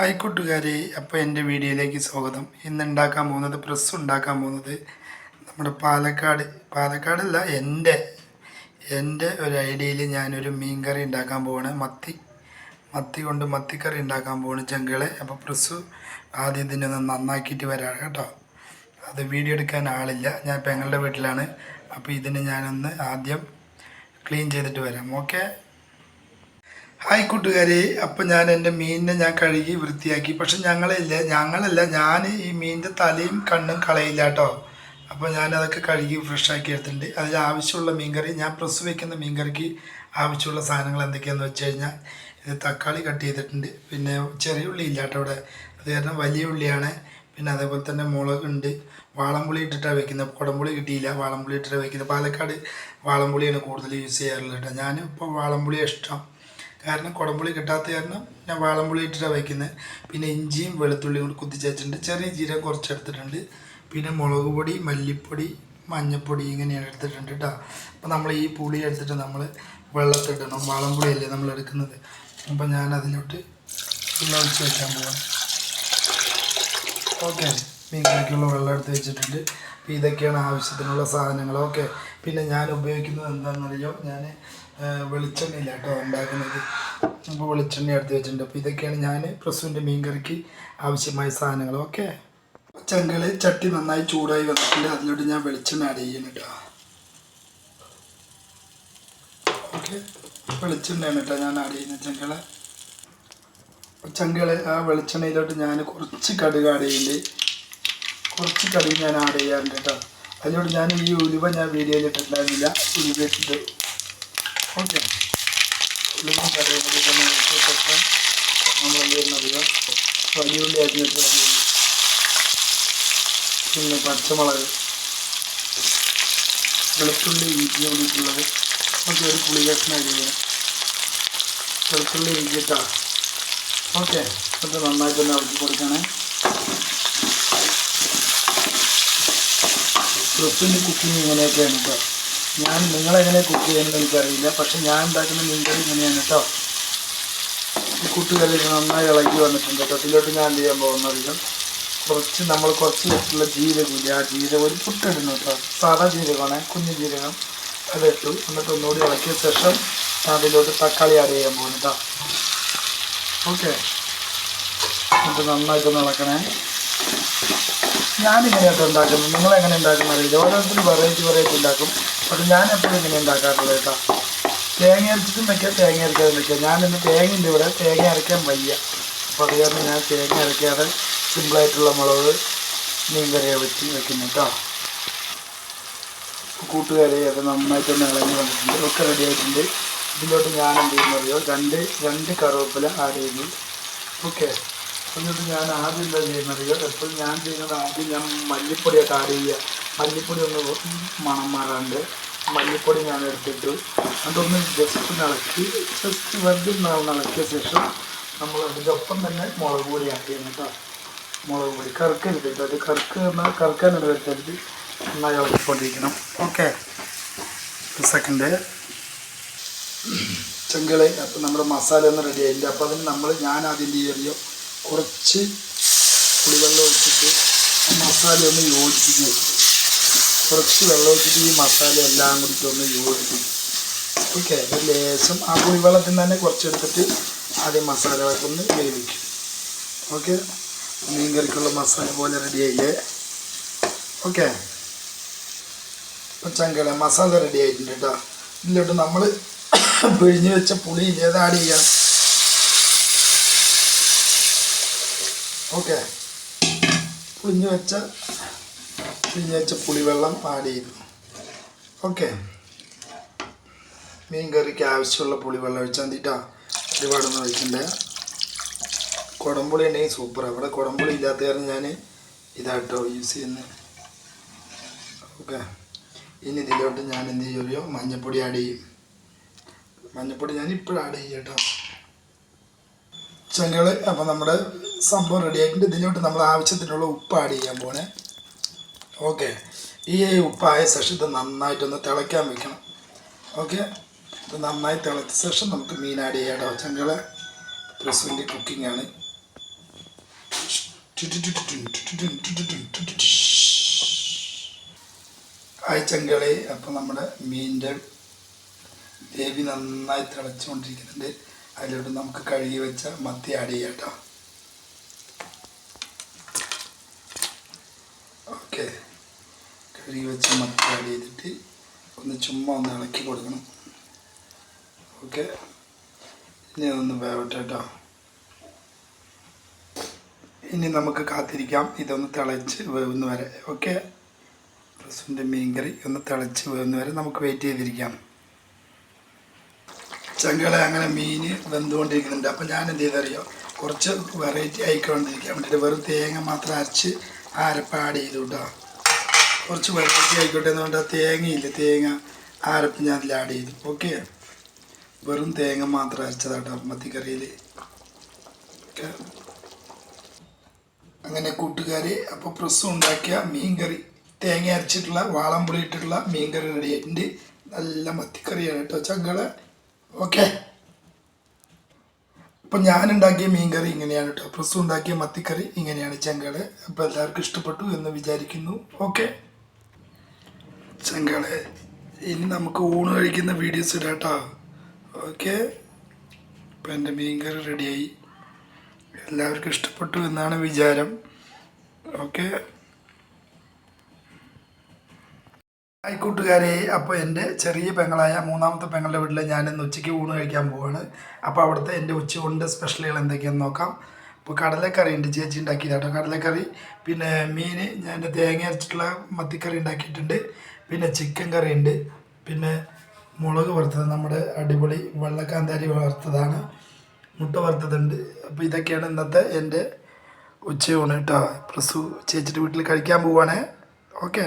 Hi കൂട്ടുകാരെ അപ്പോൾ എന്റെ വീഡിയോയിലേക്ക് സ്വാഗതം. ഇന്ന് ഉണ്ടാക്കാൻ പോകുന്നത് പ്രസ് ഉണ്ടാക്കാൻ പോകുന്നത് നമ്മുടെ പാലക്കാട് പാലക്കാടല്ല എന്റെ എന്റെ ഒരു ഐഡിയയിൽ ഞാനൊരു മീൻ കറി ഉണ്ടാക്കാൻ പോവാണ്. മത്തി മത്തി കൊണ്ട് മത്തിക്കറി ഉണ്ടാക്കാൻ പോവാണ് ചെങ്കളെ. അപ്പോൾ പ്രസ് ആദ്യം ഇതിനെ ഒന്ന് നന്നാക്കിയിട്ട് വരാം കേട്ടോ. അത് വീഡിയോ എടുക്കാൻ ആളില്ല. ഞാൻ പെങ്ങളുടെ വീട്ടിലാണ്. അപ്പോൾ ഇതിന് ഞാനൊന്ന് ആദ്യം ക്ലീൻ ചെയ്തിട്ട് വരാം. ഓക്കെ ഹായ് കൂട്ടുകാരെ. അപ്പം ഞാൻ എന്റെ മീനിനെ ഞാൻ കഴുകി വൃത്തിയാക്കി. പക്ഷെ ഞങ്ങളില്ല ഞങ്ങളല്ല ഞാൻ ഈ മീനിന്റെ തലയും കണ്ണും കളയില്ല കേട്ടോ. അപ്പോൾ ഞാനതൊക്കെ കഴുകി ഫ്രഷാക്കി എടുത്തിട്ടുണ്ട്. അതിൽ ആവശ്യമുള്ള മീൻകറി ഞാൻ പ്രസ് വയ്ക്കുന്ന മീൻകറിക്ക് ആവശ്യമുള്ള സാധനങ്ങൾ എന്തൊക്കെയാണെന്ന് വെച്ച് കഴിഞ്ഞാൽ ഇത് തക്കാളി കട്ട് ചെയ്തിട്ടുണ്ട്. പിന്നെ ചെറിയ ഉള്ളി ഇല്ല കേട്ടോ ഇവിടെ. അത് കാരണം വലിയ ഉള്ളിയാണ്. പിന്നെ അതേപോലെ തന്നെ മുളകുണ്ട് വാളംപുളി ഇട്ടിട്ടാണ് വെക്കുന്നത്. കുടംപുളി കിട്ടിയില്ല. വാളംപുളി ഇട്ടിട്ടാണ് വെക്കുന്നത്. പാലക്കാട് വാളംപുളിയാണ് കൂടുതൽ യൂസ് ചെയ്യാറുള്ളത് കേട്ടോ. ഞാൻ ഇപ്പോൾ വാളംപുളിയാണ് ഇഷ്ടം. കാരണം കുടംപുളി കിട്ടാത്ത കാരണം ഞാൻ വാളംപുളി ഇട്ടിട്ടാണ് വയ്ക്കുന്നത് പിന്നെ ഇഞ്ചിയും വെളുത്തുള്ളിയും കൂടി കുത്തിച്ചേച്ചിട്ടുണ്ട്. ചെറിയ ജീരകം കുറച്ച് എടുത്തിട്ടുണ്ട് പിന്നെ മുളക് പൊടി മല്ലിപ്പൊടി മഞ്ഞൾപ്പൊടി ഇങ്ങനെയാണ് എടുത്തിട്ടുണ്ട് കേട്ടോ അപ്പോൾ നമ്മൾ ഈ പുളി എടുത്തിട്ട് നമ്മൾ വെള്ളത്തിടണം. വാളംപുളിയല്ലേ നമ്മൾ എടുക്കുന്നത്. അപ്പോൾ ഞാൻ അതിലോട്ട് ഒഴിച്ച് വെക്കാൻ പോവാം. ഓക്കെ. മീൻ കറിക്കുള്ള വെള്ളം എടുത്ത് വെച്ചിട്ടുണ്ട്. അപ്പോൾ ഇതൊക്കെയാണ് ആവശ്യത്തിനുള്ള സാധനങ്ങൾ. ഓക്കെ. പിന്നെ ഞാൻ ഉപയോഗിക്കുന്നത് എന്താണെന്നറിയോ? ഞാൻ വെളിച്ചെണ്ണയില്ല കേട്ടോ ഉണ്ടാക്കുന്നത്. അപ്പോൾ വെളിച്ചെണ്ണ എടുത്ത് വെച്ചിട്ടുണ്ട്. അപ്പോൾ ഇതൊക്കെയാണ് ഞാൻ പ്രസുവിന്റെ മീൻകറിക്ക് ആവശ്യമായ സാധനങ്ങൾ. ഓക്കെ? ചെങ്കൽ ചട്ടി നന്നായി ചൂടായി വന്നിട്ടുണ്ട്. അതിലോട്ട് ഞാൻ വെളിച്ചെണ്ണ ആഡ് ചെയ്യണം കേട്ടോ. ഓക്കെ? വെളിച്ചെണ്ണയാണ് കേട്ടോ ഞാൻ ആഡ് ചെയ്യുന്നത് ചെങ്കളെ ചങ്കൾ ആ വെളിച്ചെണ്ണയിലോട്ട് ഞാൻ കുറച്ച് കടുക് ആഡ് ചെയ്യുന്നുണ്ട്. കുറച്ച് കടുക് ഞാൻ ആഡ് ചെയ്യാറുണ്ട് കേട്ടോ. അതിലോട്ട് ഞാൻ ഈ ഉലുവ ഞാൻ വീഡിയോയിൽ ഇട്ടിട്ടുണ്ടായിരുന്നില്ല. ഉലുവ ഇട്ടിട്ട് ഓക്കെ. തന്നെ ഇട്ട് ശേഷം നമ്മൾ എന്ത് ചെയ്യുന്നറിയാം വലിയ ഉള്ളി അരിഞ്ഞിട്ട് പിന്നെ പച്ചമുളക് വെളുത്തുള്ളി ഇഞ്ചി കൂടിയിട്ടുള്ളത്. നമുക്ക് ഒരു പുളി കഷ്ണം അരിയാം വെളുത്തുള്ളി ഇഞ്ചിട്ടാണ് ഓക്കെ അത് നന്നായിട്ടൊന്ന് ഇളക്കി കൊടുക്കണേ. ഡ്രസ്സിന്റെ കുക്കിംഗ് ഇങ്ങനെയൊക്കെയാണ് കേട്ടോ. ഞാൻ നിങ്ങളെങ്ങനെ കുക്ക് ചെയ്യുന്നത് എനിക്കറിയില്ല. പക്ഷെ ഞാൻ ഉണ്ടാക്കുന്ന മീൻകറി ഇങ്ങനെയാണ് കേട്ടോ ഈ കുട്ടികളിൽ നന്നായി ഇളക്കി വന്നിട്ടുണ്ട് കേട്ടോ ഞാൻ എന്ത് ചെയ്യാൻ പോകുന്നറിയാം കുറച്ച് നമ്മൾ കുറച്ച് വെച്ചിട്ടുള്ള ജീരകമില്ല? ആ ജീരകം ഒരു പുട്ടിടുന്നു കേട്ടോ സാധാ ജീരകമാണ് കുഞ്ഞു ജീരകം. അതിട്ടു എന്നിട്ട് ഒന്നുകൂടി ഇളക്കിയ ശേഷം അതിലോട്ട് തക്കാളി ആഡ് ചെയ്യാൻ പോകുന്നു കേട്ടോ ഓക്കെ. എന്നിട്ട് നന്നായിട്ടൊന്ന് ഇളക്കണേ. ഞാനിങ്ങനെയായിട്ട് ഉണ്ടാക്കുന്നത്. നിങ്ങളെങ്ങനെ ഉണ്ടാക്കുന്ന അറിയില്ല. ഓരോരുത്തരും വെറൈറ്റി വെറൈറ്റി ഉണ്ടാക്കും. പക്ഷെ ഞാൻ എപ്പോഴും ഇങ്ങനെ ഉണ്ടാക്കാറുള്ളത് കേട്ടോ. തേങ്ങ അരച്ചിട്ടും വയ്ക്കാം തേങ്ങ അരക്കാതെ വെക്കാം. ഞാനിന്ന് തേങ്ങയുണ്ട് ഇവിടെ. തേങ്ങ അരയ്ക്കാൻ വയ്യ. അപ്പോൾ അത് കാരണം ഞാൻ തേങ്ങ അരയ്ക്കാതെ സിമ്പിളായിട്ടുള്ള മുളക് മീൻ കറിയെ വെച്ച് വെക്കുന്നു കേട്ടോ. കൂട്ടുകാരെ അത് നന്നായിട്ടൊന്ന് ഇളകി വന്നിട്ടുണ്ട്. ഒക്കെ റെഡി ആയിട്ടുണ്ട്. ഇതിലോട്ട് ഞാൻ എന്ത് ചെയ്യുന്നറിയോ രണ്ട് രണ്ട് കറുവേപ്പില ആഡ് ചെയ്യുന്നു. ഓക്കെ എന്നിട്ട് ഞാൻ ആദ്യം എന്താ ചെയ്യുന്നറിയോ എപ്പോഴും ഞാൻ ചെയ്യുന്നത് ആദ്യം ഞാൻ മല്ലിപ്പൊടിയായിട്ട് ആഡ് ചെയ്യുക. മല്ലിപ്പൊടി ഒന്ന് മണം മാറാണ്ട് മല്ലിപ്പൊടി ഞാൻ എടുത്തിട്ടു. അതൊന്ന് ജസ്റ്റ് ഇളക്കി ജസ്റ്റ് വെറുതെ ഇളക്കിയ ശേഷം നമ്മൾ അതിന്റെ ഒപ്പം തന്നെ മുളക് പൊടി ആഡ് ചെയ്യണം കേട്ടോ. മുളക് പൊടി. കറുക്കരുത് കേട്ടോ അത് കറുക്ക് എന്നാൽ കറുക്കാനൊരു വെച്ചെടുത്ത് നന്നായി ഇളക്കിക്കൊണ്ടിരിക്കണം. ഓക്കെ സെക്കൻഡ് ചെങ്കിളി അപ്പം നമ്മുടെ മസാല ഒന്ന് റെഡി ആയില്ല അപ്പോൾ അതിന് നമ്മൾ ഞാൻ ആദ്യം ചെയ്യോ? കുറച്ച് പുളിവെള്ളം ഒഴിച്ചിട്ട് മസാല ഒന്ന് യോജിപ്പിക്കും കുറച്ച് വെള്ളം ഒഴിച്ചിട്ട് ഈ മസാല എല്ലാം കൂടി ഒന്ന് യോജിപ്പിക്കും ഓക്കെ ഒരു ലേശം ആ പുളിവെള്ളത്തിൽ തന്നെ കുറച്ചെടുത്തിട്ട് ആദ്യം മസാലകളൊക്കെ ഒന്ന് വേവിക്കും. ഓക്കെ മീൻ കറിക്കുള്ള മസാല പോലെ റെഡി ആയില്ലേ? ഓക്കെ ഇപ്പം ചങ്കള മസാല റെഡി ആയിട്ടുണ്ട് കേട്ടോ ഇതിലോട്ട് നമ്മൾ പിഴിഞ്ഞ് വെച്ച പുളി ഏത് ആഡ് ചെയ്യാം ഓക്കെ പിഴിഞ്ഞ് വെച്ച പിഴിഞ്ഞ് വെച്ച പുളിവെള്ളം ആഡ് ചെയ്തു ഓക്കെ. മീൻ കറിക്ക് ആവശ്യമുള്ള പുളിവെള്ളം ഒഴിച്ചാൽ തീട്ടാ ഒരുപാടൊന്നും ഒഴിക്കണ്ടേ കുടംപുളി ഉണ്ടെങ്കിൽ സൂപ്പർ അവിടെ കുടംപുളി ഇല്ലാത്ത കാരണം ഞാൻ ഇതാട്ടോ യൂസ് ചെയ്യുന്നത് ഓക്കെ. ഇനി ഇതിലോട്ട് ഞാൻ എന്ത് ചെയ്യുമോ മഞ്ഞപ്പൊടി ആഡ് ചെയ്യും. മഞ്ഞപ്പൊടി ഞാൻ ഇപ്പോഴും ആഡ് ചെയ്യും കേട്ടോ. ചെങ്കൾ അപ്പം നമ്മുടെ സംഭവം റെഡി ആയിട്ടുണ്ട്. ഇതിലോട്ട് നമ്മൾ ആവശ്യത്തിനുള്ള ഉപ്പ് ആഡ് ചെയ്യാൻ പോണേ. ഓക്കെ ഈ ഉപ്പായ ശേഷം ഇത് നന്നായിട്ടൊന്ന് തിളയ്ക്കാൻ വെക്കണം ഓക്കെ ഇത് നന്നായി തിളച്ച ശേഷം നമുക്ക് മീൻ ആഡ് ചെയ്യാം കേട്ടോ ചെങ്കൾ കുക്കിംഗ് ആണ് ആഴ്ചങ്കളി അപ്പം നമ്മുടെ മീനിന്റെ ഗ്രേവി നന്നായി തിളച്ചുകൊണ്ടിരിക്കുന്നുണ്ട് അതിലോട്ട് നമുക്ക് കഴുകി വെച്ച മത്തി ആഡ് ചെയ്യാം കേട്ടോ ഓക്കെ കഴുകി വെച്ച് മത്തി ആഡ് ചെയ്തിട്ട് ഒന്ന് ചുമ്മാ ഒന്ന് ഇളക്കി കൊടുക്കണം. ഓക്കെ ഇനി അതൊന്ന് വേവട്ടെ കേട്ടോ. ഇനി നമുക്ക് കാത്തിരിക്കാം. ഇതൊന്ന് തിളച്ച് വേവുന്ന വരെ. ഓക്കെ പ്രസിന്റെ മീൻകറി ഒന്ന് തിളച്ച് വേവുന്ന വരെ നമുക്ക് വെയിറ്റ് ചെയ്തിരിക്കാം. ചങ്ങല അങ്ങനെ മീൻ വെന്തുകൊണ്ടിരിക്കുന്നുണ്ട്. അപ്പം ഞാൻ എന്ത് ചെയ്തറിയോ? കുറച്ച് വെറൈറ്റി ആയിക്കൊണ്ടിരിക്കാൻ വേണ്ടിയിട്ട് വെറും തേങ്ങ മാത്രം അരച്ച് അരപ്പ് ആഡ് ചെയ്തു കേട്ടോ. കുറച്ച് വെറൈറ്റി ആയിക്കോട്ടെ എന്നുകൊണ്ട് ആ തേങ്ങയില്ല തേങ്ങ അരപ്പ് ഞാൻ അതിൽ ആഡ് ചെയ്തു. ഓക്കെ വെറും തേങ്ങ മാത്രം അരച്ചതാട്ടോ മത്തിക്കറിയിൽ അങ്ങനെ കൂട്ടുകാരെ അപ്പോൾ പ്രസ് ഉണ്ടാക്കിയ മീൻകറി തേങ്ങ അരച്ചിട്ടുള്ള വാളംപുളി ഇട്ടിട്ടുള്ള മീൻകറി റെഡി ആയിട്ടുണ്ട് നല്ല മത്തിക്കറിയാണ് കേട്ടോ ചങ്കൾ. ഓക്കെ അപ്പം ഞാൻ ഉണ്ടാക്കിയ മീൻകറി ഇങ്ങനെയാണ് കേട്ടോ പ്രസ് ഉണ്ടാക്കിയ മത്തിക്കറി ഇങ്ങനെയാണ് ചങ്കൾ. അപ്പോൾ എല്ലാവർക്കും ഇഷ്ടപ്പെട്ടു എന്ന് വിചാരിക്കുന്നു. ഓക്കെ ചങ്കൾ ഇനി നമുക്ക് ഊണ് കഴിക്കുന്ന വീഡിയോസ് ഇടാം ഓക്കെ ഇപ്പം എന്റെ മീൻകറി റെഡിയായി എല്ലാവർക്കും ഇഷ്ടപ്പെട്ടു എന്നാണ് വിചാരം. ഓക്കെ ആയിക്കൂട്ടുകാരെ അപ്പോൾ എന്റെ ചെറിയ പെങ്ങളായ മൂന്നാമത്തെ പെങ്ങളുടെ വീട്ടിൽ ഞാൻ ഇന്ന് ഉച്ചയ്ക്ക് ഊണ് കഴിക്കാൻ പോവാണ്. അപ്പോൾ അവിടുത്തെ എന്റെ ഉച്ചകൊണ്ട് സ്പെഷ്യലുകൾ എന്തൊക്കെയാണെന്ന് നോക്കാം. ഇപ്പോൾ കടലക്കറി ഉണ്ട്. ചേച്ചി ഉണ്ടാക്കിയതാട്ടോ കടലക്കറി. പിന്നെ മീൻ ഞാൻ തേങ്ങ അരച്ചിട്ടുള്ള മത്തിക്കറി ഉണ്ടാക്കിയിട്ടുണ്ട്. പിന്നെ ചിക്കൻ കറി ഉണ്ട്. പിന്നെ മുളക് വറുത്തത് നമ്മുടെ അടിപൊളി വെള്ളക്കാന്താരി വറുത്തതാണ്. മുട്ട വറുത്തതുണ്ട്. അപ്പോൾ ഇതൊക്കെയാണ് ഇന്നത്തെ എന്റെ ഉച്ചയൂണ് കേട്ടോ പ്രസു ചേച്ചിയുടെ വീട്ടിൽ കഴിക്കാൻ പോവാണേ. ഓക്കെ.